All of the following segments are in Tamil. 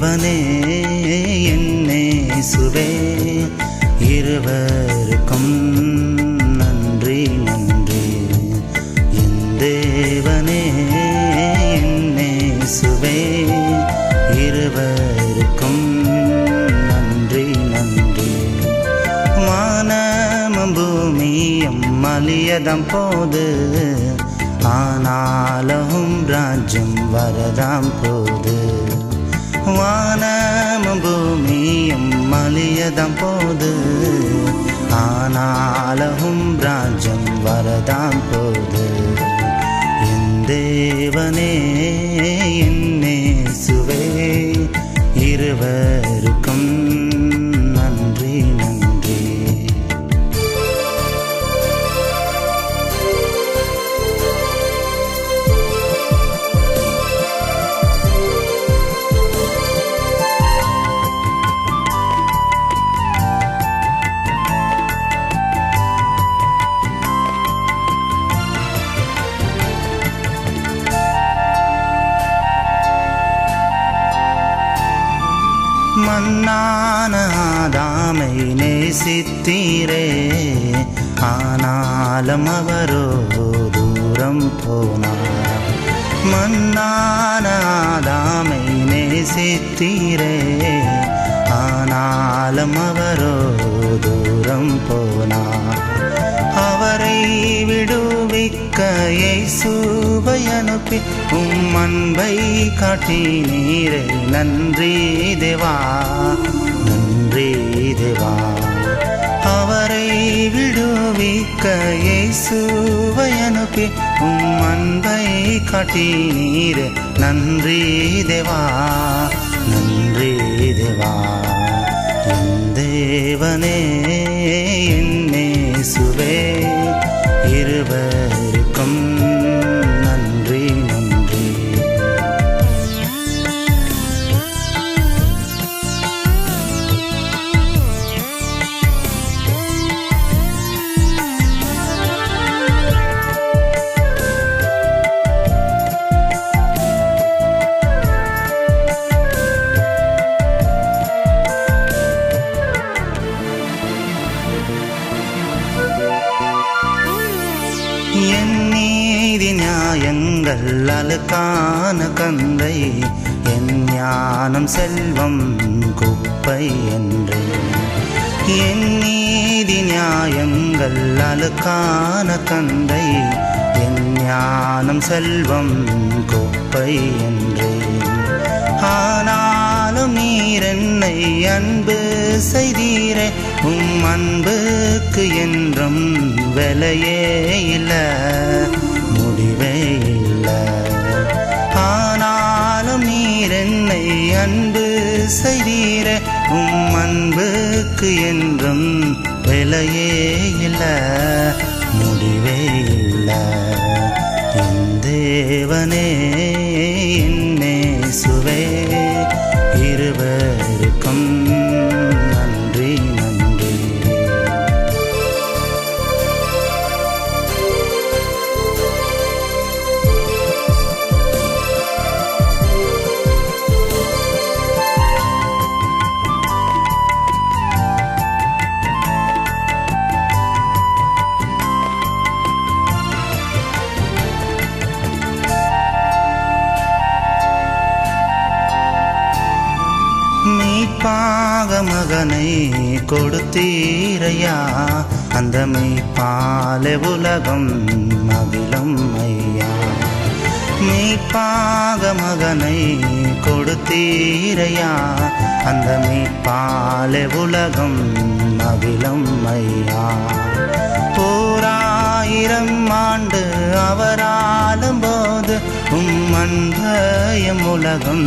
தேவனே என்னே சுவே இருவருக்கும் நன்றி நன்றி. என் தேவனே என்னே சுவே இருவருக்கும் நன்றி நன்றி. வானமும் பூமியும் மலியதம் போது ஆனாலும் ராஜ்யம் வரதாம் போது. வானமும் பூமியும் மலியதம் போது. ஆனாலும் ராஜ்யம் வரதாம் போது. என் தேவனே என்னே சுவே இருவர் ஆதாமை நேசித்தீரே. ஆனாலும் அவரோ தூரம் போனார். மன்னான ஆதாமை நேசித்தீரே. ஆனாலும் அவரோ தூரம் போனார். அவரை விடுவிக்க இயேசுவை அனுப்பி உம் அன்பை காட்டினீரே. நன்றி தேவா. நன்றி அவரை விடுவிக்க இயேசுவை அனுப்பி உம் அன்பை காட்டினீரே. நன்றி தேவா நன்றி தேவா. என் தேவனே என்னே சுவே இருவர் நியாயங்கள் அழுக்கான கந்தை என் ஞானம் செல்வம் குப்பை என்று. என் நீதி நியாயங்கள் அழுக்கான கந்தை என் ஞானம் செல்வம் குப்பை என்று. ஆனாலும் நீர் என்னை அன்பு செய்தீரே உம் அன்புக்கு என்றும் விலையே இல்லை. முடிவே அல்ல ஆனாலும் நீர் என்னை அன்பு செய்தீரே. உம் அன்புக்கு என்றும் விலையே இல்லை முடிவே இல்லை. என் தேவனே மெய்ப்பாக மகனை கொடுத்தீரையா? அந்த மெய்ப்பாலே உலகம் மகிழும் ஐயா. மெய்ப்பாக மகனை கொடுத்தீரையா? அந்த மெய்ப்பாலே உலகம் மகிழும் ஐயா. போராயிரம் ஆண்டு அவராலும் போது உம் அன்பயம் உலகம்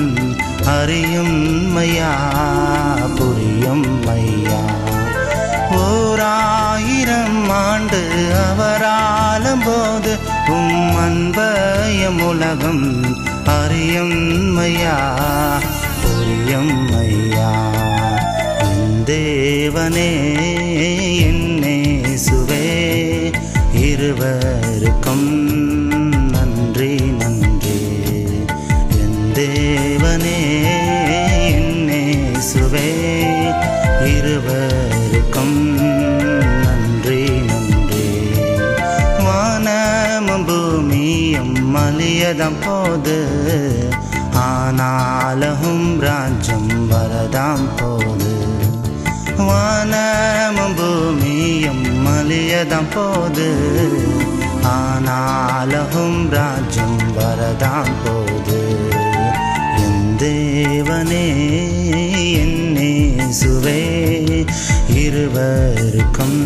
அறியும் மையா புரியும் மையா. ஓராயிரம் ஆண்டு அவராலும் போது உம் அன்பயம் உலகம் அறியும் மையா புரியும் மையா. தேவனே தேவனே என்னே சுவே இருவருக்கும் நன்றி நன்றி. வானமும் பூமியும் மலியதம் போது ஆனாலும் ராஜ்யம் வரதாம் போது. வானமும் பூமியும் மலியதம் போது ஆனாலும் ராஜ்யம் வரதாம் போது. தேவனே என்னே சுவே இருவருக்கும்